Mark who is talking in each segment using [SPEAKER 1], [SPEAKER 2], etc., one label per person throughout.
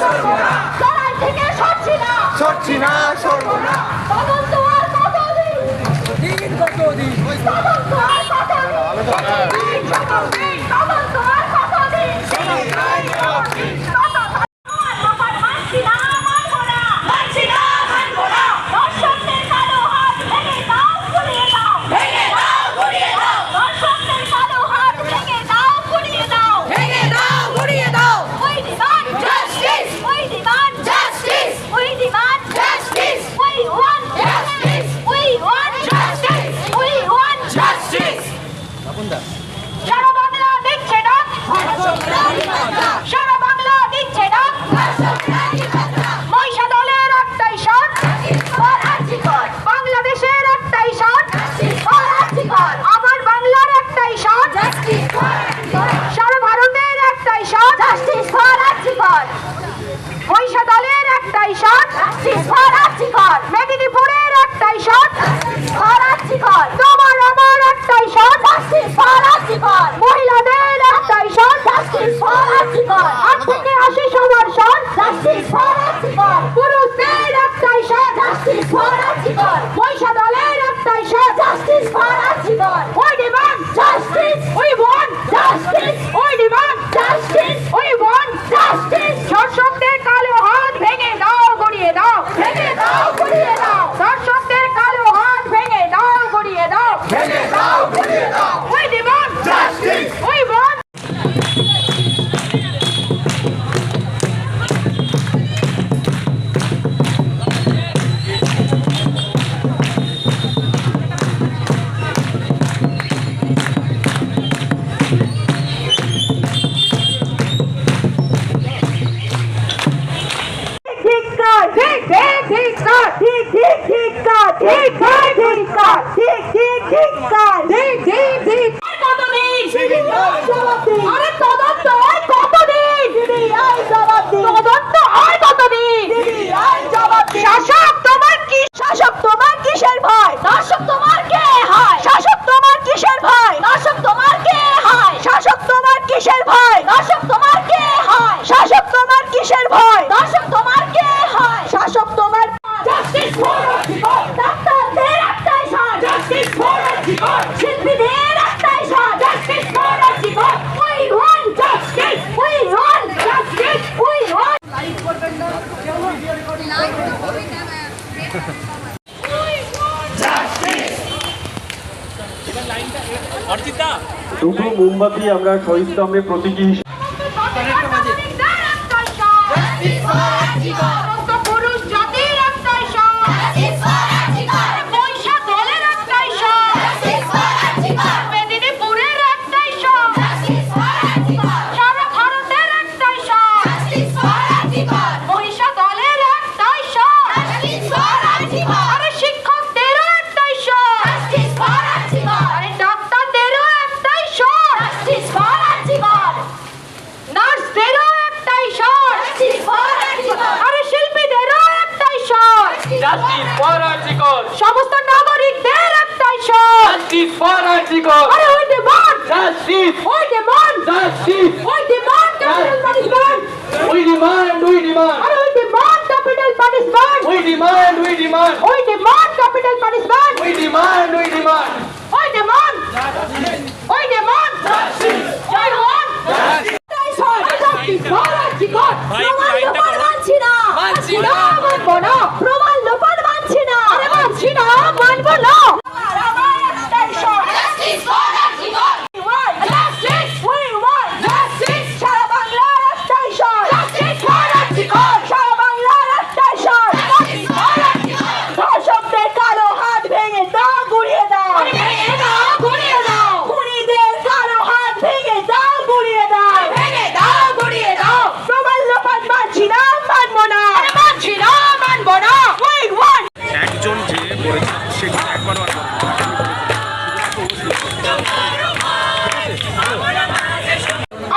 [SPEAKER 1] সরাই থেকে সরছি না। সরছি না সরব না। তদন্ত আর কতদিন দিন কতদিন তদন্ত আর কতদিন কতদিন
[SPEAKER 2] দুটো মোমবাতি আমরা শহীদ প্রতীকী হিসেবে
[SPEAKER 3] goal.
[SPEAKER 1] সমস্ত নাগরিকদের একটাই শোন
[SPEAKER 3] Justice for Antigone.
[SPEAKER 1] আরে we demand
[SPEAKER 3] Justice.
[SPEAKER 1] We demand
[SPEAKER 3] Justice.
[SPEAKER 1] We demand capital punishment
[SPEAKER 3] We demand, we demand.
[SPEAKER 1] আরে we demand capital punishment
[SPEAKER 3] We demand, we demand.
[SPEAKER 1] We demand capital punishment
[SPEAKER 3] We demand, we demand.
[SPEAKER 1] We demand we demand Justice. We demand Justice for Antigone. ভাই লাইনটা মানছি না মানছি না মানবো না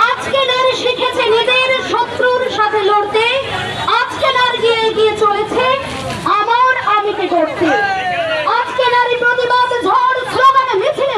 [SPEAKER 1] আজকে
[SPEAKER 4] নারী শিখেছে নিজের শত্রুর
[SPEAKER 1] সাথে লড়তে আজকে নারী এগিয়ে চলেছে আমার
[SPEAKER 4] আমিকে করতে আজকে নারী
[SPEAKER 1] প্রতিবাদ ঝড় স্লোগানে মিছিলে